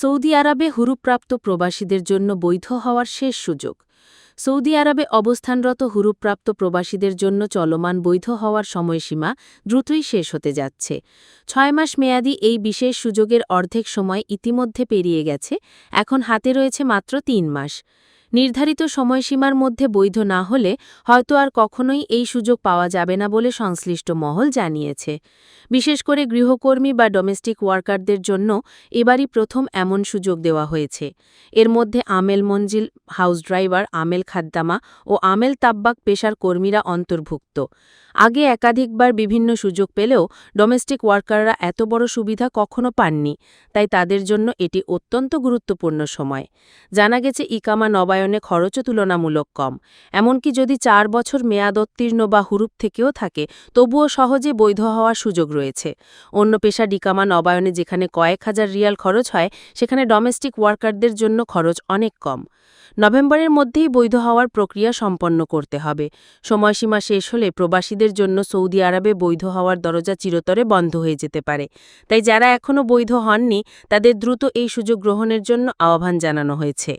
Saudi আরবে হুরুপ্রাপ্ত প্রবাসীদের জন্য বৈধ হওয়ার শেষ সুযোগ। সৌদি আরবে অবস্থানরত হুরুপ্রাপ্ত প্রবাসীদের জন্য চলমান বৈধ হওয়ার সময়সীমা দ্রুতই শেষ হতে যাচ্ছে। ছয় মাস মেয়াদি এই বিশেষ সুযোগের অর্ধেক সময় ইতিমধ্যে পেরিয়ে গেছে, এখন হাতে রয়েছে মাত্র তিন মাস। নির্ধারিত সময়সীমার মধ্যে বৈধ না হলে হয়তো আর কখনোই এই সুযোগ পাওয়া যাবে না বলে সংশ্লিষ্ট মহল জানিয়েছে। বিশেষ করে গৃহকর্মী বা ডোমেস্টিক ওয়ার্কারদের জন্য এবারই প্রথম এমন সুযোগ দেওয়া হয়েছে। এর মধ্যে আমেল মঞ্জিল হাউস ড্রাইভার আমেল খাদ্দামা ও আমেল তাব্বাক পেশার কর্মীরা অন্তর্ভুক্ত। আগে একাধিকবার বিভিন্ন সুযোগ পেলেও ডোমেস্টিক ওয়ার্কাররা এত বড় সুবিধা কখনো পাননি, তাই তাদের জন্য এটি অত্যন্ত গুরুত্বপূর্ণ সময়। জানা গেছে, ইকামা নবায়নে খরচও তুলনামূলক কম। এমনকি যদি চার বছর মেয়াদোত্তীর্ণ বা হুরুপ থেকেও থাকে, তবুও সহজে বৈধ হওয়ার সুযোগ রয়েছে। অন্য পেশা ডিকামা নবায়নে যেখানে কয়েক হাজার রিয়াল খরচ হয়, সেখানে ডোমেস্টিক ওয়ার্কারদের জন্য খরচ অনেক কম। নভেম্বরের মধ্যেই বৈধ হওয়ার প্রক্রিয়া সম্পন্ন করতে হবে। সময়সীমা শেষ হলে প্রবাসীদের জন্য সৌদি আরবে বৈধ হওয়ার দরজা চিরতরে বন্ধ হয়ে যেতে পারে। তাই যারা এখনও বৈধ হননি, তাদের দ্রুত এই সুযোগ গ্রহণের জন্য আহ্বান জানানো হয়েছে।